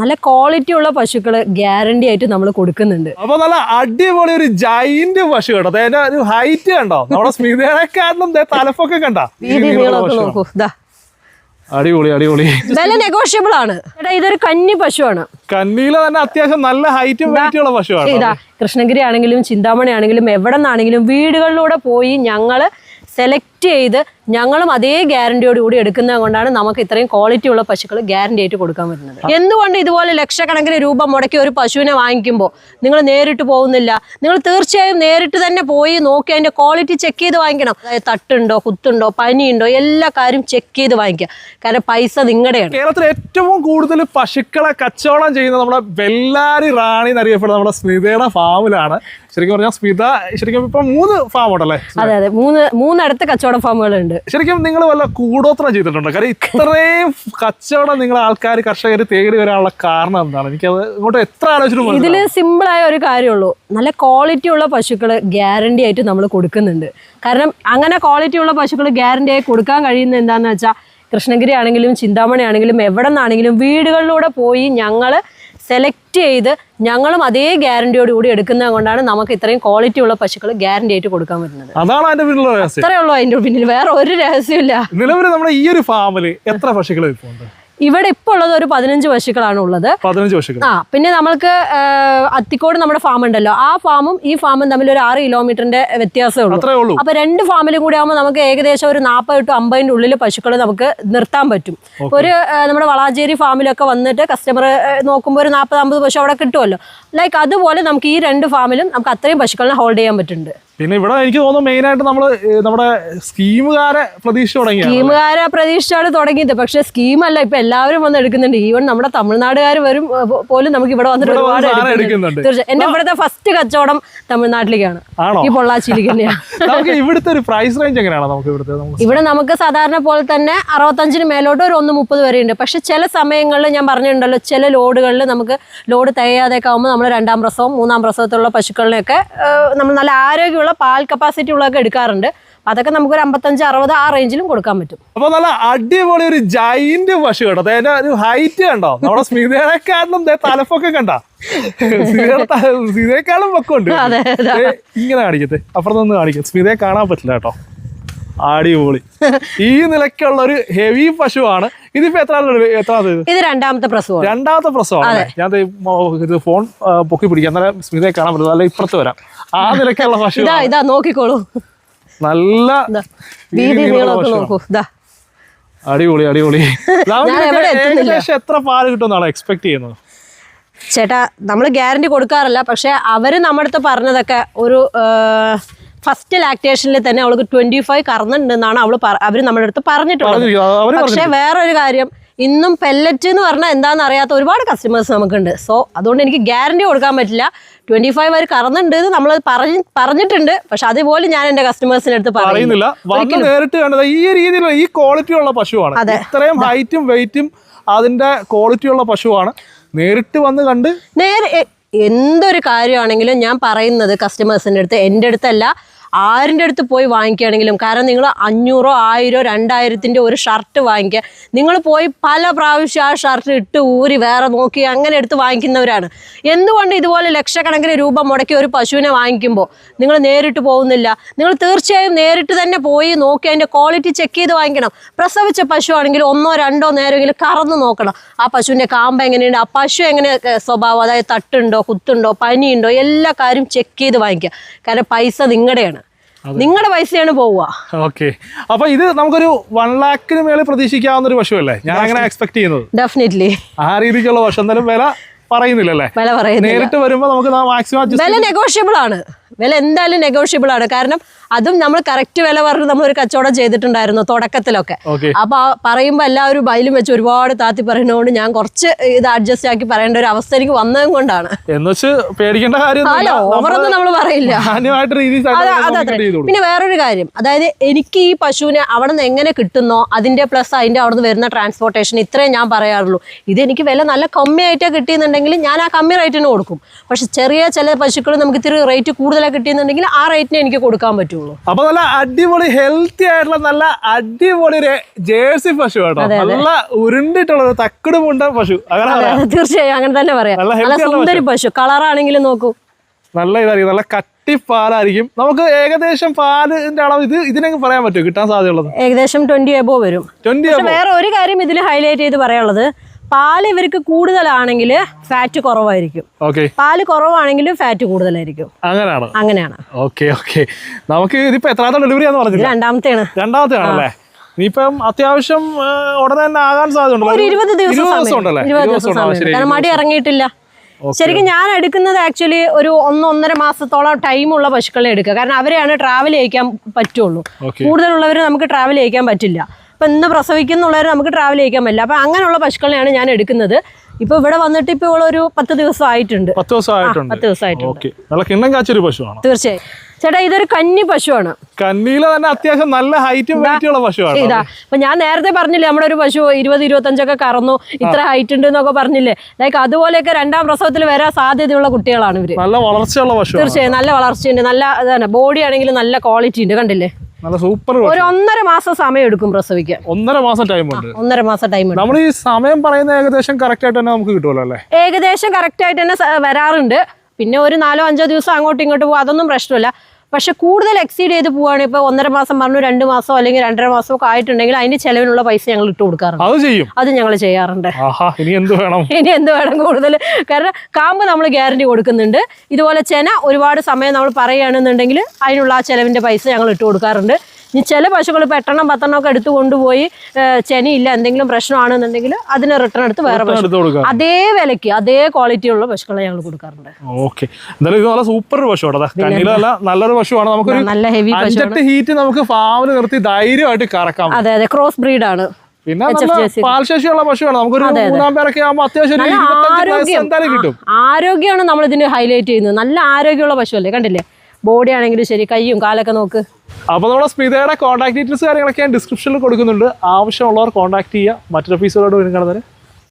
നല്ല ക്വാളിറ്റി ഉള്ള പശുക്കൾ ഗ്യാരണ്ടി ആയിട്ട് നമ്മൾ കൊടുക്കുന്നുണ്ട്. അപ്പൊ നല്ല അടിപൊളി ഒരു ജൈന്റ് പശു കേട്ടോ. അതിന്റെ ഒരു ഹൈറ്റ് കണ്ടോ? നമ്മുടെ സ്മിതേനെക്കാട്ടിലും തലപ്പൊക്കെ കണ്ടോ. നോക്കൂ ഇതാ അടിപൊളി അടിപൊളി. വില നെഗോഷ്യബിൾ ആണ്. ചേട്ടാ ഇതൊരു കന്നി പശുവാണ്. കന്നിയിലെ തന്നെ അത്യാവശ്യം നല്ല ഹൈറ്റും വെയിറ്റുള്ള പശുവാണ് ഇതാ കൃഷ്ണഗിരി ആണെങ്കിലും ചിന്താമണി ആണെങ്കിലും എവിടെ നിന്നാണെങ്കിലും വീടുകളിലൂടെ പോയി ഞങ്ങൾ സെലക്ട് ചെയ്ത് ഞങ്ങളും അതേ ഗ്യാരണ്ടിയോട് കൂടി എടുക്കുന്നത് കൊണ്ടാണ് നമുക്ക് ഇത്രയും ക്വാളിറ്റി ഉള്ള പശുക്കൾ ഗ്യാരണ്ടി ആയിട്ട് കൊടുക്കാൻ പറ്റുന്നത്. എന്തുകൊണ്ട് ഇതുപോലെ ലക്ഷക്കണക്കിന് രൂപ മുടക്കി ഒരു പശുവിനെ വാങ്ങിക്കുമ്പോൾ നിങ്ങൾ നേരിട്ട് പോകുന്നില്ല? നിങ്ങൾ തീർച്ചയായും നേരിട്ട് തന്നെ പോയി നോക്കി അതിന്റെ ക്വാളിറ്റി ചെക്ക് ചെയ്ത് വാങ്ങിക്കണം. അതായത് തട്ടുണ്ടോ കുത്തുണ്ടോ പനിയുണ്ടോ എല്ലാ കാര്യം ചെക്ക് ചെയ്ത് വാങ്ങിക്കുക. കാരണം പൈസ നിങ്ങളുടെയാണ്. കേരളത്തിൽ ഏറ്റവും കൂടുതൽ പശുക്കളെ കച്ചവടം ചെയ്യുന്ന നമ്മുടെ വെല്ലാരി റാണി എന്നറിയപ്പെടുന്ന നമ്മുടെ സ്മിതയുടെ ഫാമിലാണ്. ശരിക്കും പറഞ്ഞാൽ സ്മിത ശരിക്കും ഇപ്പം മൂന്ന് ഫാം ഉണ്ടല്ലേ? അതെ അതെ. മൂന്ന് മൂന്നിടത്ത് കച്ചവട ഫാമുകളുണ്ട്. ശരിക്കും നിങ്ങൾ വല്ല കൂടോത്രം ചെയ്തിട്ടുണ്ടോ? കാര്യം ഇത്രയും കച്ചവടം നിങ്ങൾ ആൾക്കാർ കർഷകർ തേടി വരാനുള്ള കാരണം എന്താണ്? എനിക്കത് ഇങ്ങോട്ട് എത്ര ആലോചിച്ചിട്ട് ഇതിൽ ആയ ഒരു കാര്യമുള്ളൂ. നല്ല ക്വാളിറ്റി ഉള്ള പശുക്കൾ ഗ്യാരണ്ടി ആയിട്ട് നമ്മൾ കൊടുക്കുന്നുണ്ട്. കാരണം അങ്ങനെ ക്വാളിറ്റി ഉള്ള പശുക്കൾ ഗ്യാരണ്ടി ആയി കൊടുക്കാൻ കഴിയുന്ന എന്താണെന്ന് വെച്ചാൽ കൃഷ്ണഗിരി ആണെങ്കിലും ചിന്താമണി ആണെങ്കിലും എവിടെ നിന്നാണെങ്കിലും വീടുകളിലൂടെ പോയി ഞങ്ങൾ സെലക്ട് ചെയ്ത് ഞങ്ങളും അതേ ഗ്യാരണ്ടിയോട് കൂടി എടുക്കുന്നത് കൊണ്ടാണ് നമുക്ക് ഇത്രയും ക്വാളിറ്റി ഉള്ള പശുക്കൾ ഗ്യാരണ്ടി ആയിട്ട് കൊടുക്കാൻ പറ്റുന്നത്. അതാണ് അതിന്റെ പിന്നിലുള്ള രഹസ്യം. അതിന്റെ പിന്നിൽ. വേറെ ഒരു രഹസ്യമില്ല നിലവിൽ നമ്മുടെ ഈ ഒരു ഫാമിൽ എത്ര പശുക്കൾ ഉണ്ട്? ഇവിടെ ഇപ്പോൾ ഉള്ളത് ഒരു പതിനഞ്ച് പശുക്കളാണ് ഉള്ളത്. പതിനഞ്ച് പശുക്കൾ ആ പിന്നെ നമ്മൾക്ക് അത്തിക്കോട് നമ്മുടെ ഫാം ഉണ്ടല്ലോ ആ ഫാമും ഈ ഫാമും തമ്മിൽ ഒരു ആറ് കിലോമീറ്ററിന്റെ വ്യത്യാസമേ ഉള്ളൂ. അപ്പൊ രണ്ട് ഫാമിലും കൂടി ആകുമ്പോൾ നമുക്ക് ഏകദേശം ഒരു നാൽപ്പത് ടു അമ്പതിന്റെ ഉള്ളിൽ പശുക്കൾ നമുക്ക് നിർത്താൻ പറ്റും. ഒരു നമ്മുടെ വളാഞ്ചേരി ഫാമിലൊക്കെ വന്നിട്ട് കസ്റ്റമർ നോക്കുമ്പോൾ ഒരു നാൽപ്പത് അമ്പത് പശു അവിടെ കിട്ടുമല്ലോ ലൈക്ക് അതുപോലെ നമുക്ക് ഈ രണ്ട് ഫാമിലും നമുക്ക് അത്രയും പശുക്കളെ ഹോൾഡ് ചെയ്യാൻ പറ്റുന്നുണ്ട്. പിന്നെ ഇവിടെ എനിക്ക് തോന്നുന്നു മെയിൻ ആയിട്ട് നമ്മൾ നമ്മുടെ സ്കീമുകാരെ പ്രതീക്ഷ തുടങ്ങി സ്കീമുകാരെ പ്രതീക്ഷിച്ചാണ് തുടങ്ങിയത്. പക്ഷെ സ്കീമല്ല ഇപ്പൊ എല്ലാവരും വന്ന് എടുക്കുന്നുണ്ട്. ഈവൻ നമ്മുടെ തമിഴ്നാടുകാർ വരും പോലും നമുക്ക് ഇവിടെ വന്നിട്ട് ഒരുപാട് എടുക്കുന്നുണ്ട്. എന്റെ ഇവിടുത്തെ ഫസ്റ്റ് കച്ചവടം തമിഴ്നാട്ടിലേക്കാണ്. ഈ പൊള്ളാച്ചിയിലേക്ക് തന്നെയാണ്. ഇവിടുത്തെ ഒരു പ്രൈസ് റേഞ്ച് എങ്ങനെയാണ് നമുക്ക് ഇവിടുത്തെ ഇവിടെ നമുക്ക് സാധാരണ പോലെ തന്നെ അറുപത്തഞ്ചിന് മേലോട്ട് ഒരു ഒന്ന് മുപ്പത് വരെ ഉണ്ട്. പക്ഷെ ചില സമയങ്ങളിൽ ഞാൻ പറഞ്ഞിട്ടുണ്ടല്ലോ ചില ലോഡുകളിൽ നമുക്ക് ലോഡ് തികയാതെയൊക്കെ ആകുമ്പോൾ നമ്മൾ രണ്ടാം പ്രസവം മൂന്നാം പ്രസവത്തിലുള്ള പശുക്കളിനെയൊക്കെ നമ്മൾ നല്ല ആരോഗ്യമുള്ള പാൽ കപ്പാസിറ്റി ഉള്ളതൊക്കെ എടുക്കാറുണ്ട്. അതൊക്കെ നമുക്ക് ഒരു അമ്പത്തഞ്ച് അറുപത് ആ റേഞ്ചിലും കൊടുക്കാൻ പറ്റും. അപ്പൊ നല്ല അടിപൊളി ഒരു ജൈന്റ് പശു കേട്ടോ. അതിന്റെ ഒരു ഹൈറ്റ് കണ്ടോ? നമ്മുടെ സ്മിതയെക്കാളും തലപ്പൊക്കെ കണ്ട. സ്മിതയെക്കാളും പൊക്കമുണ്ട്. ഇങ്ങനെ കാണിക്കത്തെ അപ്പുറത്തൊന്നും കാണിക്കും. സ്മിതയെ കാണാൻ പറ്റില്ല കേട്ടോ. അടിപൊളി. ഈ നിലക്കുള്ള ഒരു ഹെവി പശുവാണ്. ഇതിപ്പോ എത്ര എത്ര ഇത്? രണ്ടാമത്തെ പ്രസവം രണ്ടാമത്തെ പ്രസവമാണ്. ഞാൻ ഇത് ഫോൺ പൊക്കി പിടിക്കാം. എന്നാലും സ്മിതയെ കാണാൻ പറ്റില്ല അല്ല ഇപ്പുറത്ത് വരാം. ആ നിലക്കുള്ള പശു ഇതാ നോക്കിക്കോളൂ. നല്ല അടിപൊളി അടിപൊളി. ഏകദേശം എത്ര പാൽ കിട്ടുമെന്നാണ് എക്സ്പെക്ട് ചെയ്യുന്നത്? ചേട്ടാ നമ്മൾ ഗ്യാരണ്ടി കൊടുക്കാറില്ല. പക്ഷെ അവർ നമ്മുടെ അടുത്ത് പറഞ്ഞതൊക്കെ ഒരു ഫസ്റ്റ് ലാക്ടേഷനിൽ തന്നെ അവൾക്ക് ട്വന്റി ഫൈവ് കറന്നുണ്ടെന്നാണ് അവൾ അവർ നമ്മുടെ അടുത്ത് പറഞ്ഞിട്ടുള്ളത്. പക്ഷേ വേറൊരു കാര്യം ഇന്നും പെല്ലറ്റ് എന്ന് പറഞ്ഞാൽ എന്താണെന്ന് അറിയാത്ത ഒരുപാട് കസ്റ്റമേഴ്സ് നമുക്കുണ്ട്. സോ അതുകൊണ്ട് എനിക്ക് ഗ്യാരണ്ടി കൊടുക്കാൻ പറ്റില്ല. ട്വന്റി ഫൈവ് അവർ കറന്നുണ്ട് എന്ന് നമ്മൾ പറഞ്ഞ് പറഞ്ഞിട്ടുണ്ട്. പക്ഷെ അതുപോലെ ഞാൻ എന്റെ കസ്റ്റമേഴ്സിന് അടുത്ത് പറയുന്നില്ല. നേരിട്ട് കണ്ടത് ഈ രീതിയിലുള്ള ഈ ക്വാളിറ്റി ഉള്ള പശുവാണ്. ഇത്രയും ഹൈറ്റും വെയിറ്റും അതിന്റെ ക്വാളിറ്റി ഉള്ള പശുവാണ്. നേരിട്ട് വന്ന് കണ്ട് നേരെ എന്തൊരു കാര്യമാണെങ്കിലും ഞാൻ പറയുന്നത് കസ്റ്റമേഴ്സിന്റെ അടുത്ത് എന്റെ അടുത്തല്ല. ആരിന്റെ അടുത്ത് പോയി വാങ്ങിക്കുകയാണെങ്കിലും കാരണം നിങ്ങൾ അഞ്ഞൂറോ ആയിരോ രണ്ടായിരത്തിന്റെ ഒരു ഷർട്ട് വാങ്ങിക്കുക. നിങ്ങൾ പോയി പല പ്രാവശ്യം ആ ഷർട്ട് ഇട്ട് ഊരി വേറെ നോക്കി അങ്ങനെ എടുത്ത് വാങ്ങിക്കുന്നവരാണ്. എന്തുകൊണ്ട് ഇതുപോലെ ലക്ഷക്കണക്കിന് രൂപ മുടക്കി ഒരു പശുവിനെ വാങ്ങിക്കുമ്പോൾ നിങ്ങൾ നേരിട്ട് പോകുന്നില്ല? നിങ്ങൾ തീർച്ചയായും നേരിട്ട് തന്നെ പോയി നോക്കി അതിന്റെ ക്വാളിറ്റി ചെക്ക് ചെയ്ത് വാങ്ങിക്കണം. പ്രസവിച്ച പശു ആണെങ്കിൽ ഒന്നോ രണ്ടോ നേരമെങ്കിലും കറന്ന് നോക്കണം. ആ പശുവിന്റെ കാമ്പ് എങ്ങനെയുണ്ട്? ആ പശു എങ്ങനെ സ്വഭാവം? അതായത് തട്ടുണ്ടോ കുത്തുണ്ടോ പനിയുണ്ടോ? എല്ലാ കാര്യം ചെക്ക് ചെയ്ത് വാങ്ങിക്കുക. കാരണം പൈസ നിങ്ങളുടെയാണ്. നിങ്ങളുടെ പൈസയാണ് പോവുക. ഓക്കെ. അപ്പൊ ഇത് നമുക്കൊരു വൺ ലാക്കിന് മേളിൽ പ്രതീക്ഷിക്കാവുന്ന ഒരു പശുവല്ലേ ഞാൻ അങ്ങനെ എക്സ്പെക്ട് ചെയ്യുന്നത്? ഡെഫിനറ്റ്ലി ആ രീതിക്കുള്ള വശം എന്തായാലും വില പറയുന്നില്ലല്ലേ? വില പറയുന്നില്ല. നേരിട്ട് വരുമ്പോ നമുക്ക് മാക്സിമം വില നെഗോഷ്യബിൾ ആണ്. വില എന്തായാലും നെഗോഷ്യബിൾ ആണ്. കാരണം അതും നമ്മൾ കറക്റ്റ് വില പറഞ്ഞ് നമ്മൾ ഒരു കച്ചവടം ചെയ്തിട്ടുണ്ടായിരുന്നു തുടക്കത്തിലൊക്കെ. അപ്പൊ പറയുമ്പോൾ എല്ലാവരും ബൈലും വെച്ച് ഒരുപാട് താത്തി പറയുന്നതുകൊണ്ട് ഞാൻ കുറച്ച് ഇത് അഡ്ജസ്റ്റ് ആക്കി പറയേണ്ട ഒരു അവസ്ഥ എനിക്ക് വന്നതും കൊണ്ടാണ്. പേടിക്കേണ്ട ഓവറൊന്നും നമ്മൾ പറയില്ല. പിന്നെ വേറൊരു കാര്യം. അതായത് എനിക്ക് ഈ പശുവിനെ അവിടെ നിന്ന് എങ്ങനെ കിട്ടുന്നോ അതിന്റെ പ്ലസ് അതിന്റെ അവിടെ നിന്ന് വരുന്ന ട്രാൻസ്പോർട്ടേഷൻ ഇത്രയും ഞാൻ പറയാറുള്ളൂ. ഇത് എനിക്ക് വില നല്ല കമ്മിയായിട്ടേ കിട്ടിയെന്നുണ്ടെങ്കിൽ ഞാൻ ആ കമ്മി റേറ്റിന് കൊടുക്കും. പക്ഷെ ചെറിയ ചില പശുക്കൾ നമുക്ക് ഇത്തിരി റേറ്റ് കൂടുതൽ കൂടുതലാണ് കിട്ടിയെന്നുണ്ടെങ്കിൽ ആ റേറ്റിന് എനിക്ക് കൊടുക്കാൻ പറ്റുള്ളൂ. അപ്പൊ നല്ല അടിപൊളി ഹെൽത്തി ആയിട്ടുള്ള നല്ല അടിപൊളി ഒരു ജേഴ്സി പശു കേട്ടോ. നല്ല ഉരുണ്ടിട്ടുള്ള ഒരു തക്കട് മുണ്ട പശു. അങ്ങനെ തീർച്ചയായും അങ്ങനെ തന്നെ പറയാം. നല്ല സുന്ദരി പശു. കളറാണെങ്കിലും നോക്കൂ. നല്ല ഇതായിരിക്കും. നല്ല കട്ടി പാലായിരിക്കും. നമുക്ക് ഏകദേശം പാലിന്റെ അളവ് ഇത് ഇതിനൊക്കെ പറയാൻ പറ്റുമോ? കിട്ടാൻ സാധ്യതയുള്ളത്? ഏകദേശം ട്വന്റി എബോ വരും. ട്വന്റി വേറെ ഒരു കാര്യം ഇതിൽ ഹൈലൈറ്റ് ചെയ്ത് പറയാനുള്ളത്. പാൽ ഇവർക്ക് കൂടുതലാണെങ്കിൽ ഫാറ്റ് കുറവായിരിക്കും. ഓക്കെ പാൽ കുറവാണെങ്കിലും ഫാറ്റ് കൂടുതലായിരിക്കും. അങ്ങനെയാണ്. അങ്ങനെയാണ്. ഓക്കെ ഓക്കെ നമുക്ക് ഇതിപ്പോ എത്രാമത്തെ ഡെലിവറി ആണെന്ന് പറഞ്ഞില്ല? രണ്ടാമത്തെയാണ്. രണ്ടാമത്തെ ആണല്ലേ ഇനിയിപ്പം അത്യാവശ്യം ഉടനെ തന്നെ ആകാൻ സാധ്യത ഒരു ഇരുപത് ദിവസം ഉണ്ടല്ലേ? ദിവസം മടി ഇറങ്ങിയിട്ടില്ല. ശരിക്കും ഞാൻ എടുക്കുന്നത് ആക്ച്വലി ഒരു ഒന്ന് ഒന്നര മാസത്തോളം ടൈമുള്ള പശുക്കളെ എടുക്കുക. കാരണം അവരെയാണ് ട്രാവൽ ചെയ്യിക്കാൻ പറ്റുള്ളൂ. കൂടുതലുള്ളവരെ കൂടുതലുള്ളവർ നമുക്ക് ട്രാവൽ ചെയ്യിക്കാൻ പറ്റില്ല. ഇപ്പൊ ഇന്ന് പ്രസവിക്കുന്നുള്ളവർ നമുക്ക് ട്രാവൽ ചെയ്യിക്കാൻ പറ്റില്ല. അപ്പം അങ്ങനെയുള്ള പശുക്കളെയാണ് ഞാൻ എടുക്കുന്നത്. ഇപ്പൊ ഇവിടെ വന്നിട്ട് ഇപ്പോൾ ഒരു പത്ത് ദിവസം ആയിട്ടുണ്ട് പത്ത് ദിവസം ആയിട്ടുണ്ട് പത്ത് ദിവസമായിട്ടുണ്ട്. ഓക്കെ. നല്ല കിണ്ണം കാച്ചൊരു പശുവാണ്. തീർച്ചയായും. ചേട്ടാ ഇതൊരു കന്നി പശുവാണ്. കന്നിയിലെ തന്നെ അത്യാവശ്യം നല്ല ഹൈറ്റും വെയിറ്റുള്ള പശുവാണ്. ഇതാ. അപ്പൊ ഞാൻ നേരത്തെ പറഞ്ഞില്ലേ നമ്മുടെ ഒരു പശു ഇരുപത് ഇരുപത്തഞ്ചൊക്കെ കറന്നു ഇത്ര ഹൈറ്റ് ഉണ്ട് എന്നൊക്കെ പറഞ്ഞില്ലേ? ലൈക്ക് അതുപോലെയൊക്കെ രണ്ടാം പ്രസവത്തിൽ വരാൻ സാധ്യതയുള്ള കുട്ടികളാണ് ഇവർ. നല്ല വളർച്ചയുള്ള പശുവാണ്. തീർച്ചയായും നല്ല വളർച്ചയുണ്ട് നല്ല ബോഡി ആണെങ്കിലും നല്ല ക്വാളിറ്റി ഉണ്ട് കണ്ടില്ലേ? നല്ല സൂപ്പർ ഒരു ഒന്നര മാസം സമയം എടുക്കും പ്രസവിക്കാൻ. ഒന്നര മാസം ടൈം ഉണ്ട്. ഒന്നര മാസം ടൈം ഉണ്ട് നമ്മൾ ഈ സമയം പറയുന്ന ഏകദേശം കറക്റ്റ് ആയിട്ട് തന്നെ നമുക്ക് കിട്ടുമല്ലോ അല്ലേ? ഏകദേശം കറക്റ്റ് ആയിട്ട് തന്നെ വരാറുണ്ട്. പിന്നെ ഒരു നാലോ അഞ്ചോ ദിവസം അങ്ങോട്ടും ഇങ്ങോട്ടും പോകും അതൊന്നും പ്രശ്നമില്ല. പക്ഷെ കൂടുതൽ എക്സീഡ് ചെയ്ത് പോവുകയാണ് ഇപ്പോൾ ഒന്നര മാസം പറഞ്ഞു രണ്ട് മാസം അല്ലെങ്കിൽ രണ്ടര മാസം ഒക്കെ ആയിട്ടുണ്ടെങ്കിൽ അതിന്റെ ചെലവിനുള്ള പൈസ ഞങ്ങൾ ഇട്ട് കൊടുക്കാറുണ്ട്. അത് ചെയ്യും. അത് ഞങ്ങൾ ചെയ്യാറുണ്ട്. ഇനി എന്ത് വേണം? ഇനി എന്ത് വേണം കൂടുതൽ? കാരണം കാമ്പ് നമ്മൾ ഗ്യാരണ്ടി കൊടുക്കുന്നുണ്ട്. ഇതുപോലെ ചെന ഒരുപാട് സമയം നമ്മൾ പറയുകയാണെന്നുണ്ടെങ്കിൽ അതിനുള്ള ആ ചെലവിന്റെ പൈസ ഞങ്ങൾ ഇട്ട് കൊടുക്കാറുണ്ട്. ഇനി ചില പശുക്കൾ ഇപ്പോൾ എട്ടെണ്ണം പത്തെണ്ണം ഒക്കെ എടുത്ത് കൊണ്ടുപോയി ചെനിയില്ല എന്തെങ്കിലും പ്രശ്നമാണെന്നുണ്ടെങ്കിൽ അതിന് റിട്ടേൺ എടുത്ത് വേറെ പശു അതേ വിലയ്ക്ക് അതേ ക്വാളിറ്റിയുള്ള പശുക്കളെ ഞങ്ങൾ കൊടുക്കാറുണ്ട്. ഓക്കെ എന്തായാലും ഇത് നല്ല സൂപ്പർ പശുവാണ് നല്ലൊരു പശുവാണ്. നമുക്ക് നല്ല ഹെവി പശു ഹീറ്റ് നമുക്ക് ഫാമിൽ നിർത്തി ധൈര്യമായിട്ട് കറക്കാം. അതെ അതെ. ക്രോസ് ബ്രീഡാണ് പിന്നെ നല്ല പാൽശേഷിയുള്ള പശുവാണ്. നമുക്കൊരു മൂന്നാം പേരൊക്കെ ആകുമ്പോൾ അത്യാവശ്യം ആരോഗ്യമാണ് നമ്മൾ ഇതിന് ഹൈലൈറ്റ് ചെയ്യുന്നത്. നല്ല ആരോഗ്യമുള്ള പശുവല്ലേ കണ്ടില്ലേ? ബോഡി ആണെങ്കിലും ശരി കൈയും കാലൊക്കെ നോക്ക്. അപ്പോൾ നമ്മുടെ സ്മിതയുടെ കോൺടാക്ട് ഡീറ്റെയിൽസ് കാര്യങ്ങളൊക്കെ ഞാൻ ഡിസ്ക്രിപ്ഷനിൽ കൊടുക്കുന്നുണ്ട്. ആവശ്യമുള്ളവർ കോൺടാക്ട് ചെയ്യുക. മറ്റൊരു എപ്പിസോഡോട് വരും കാണുന്നവരെ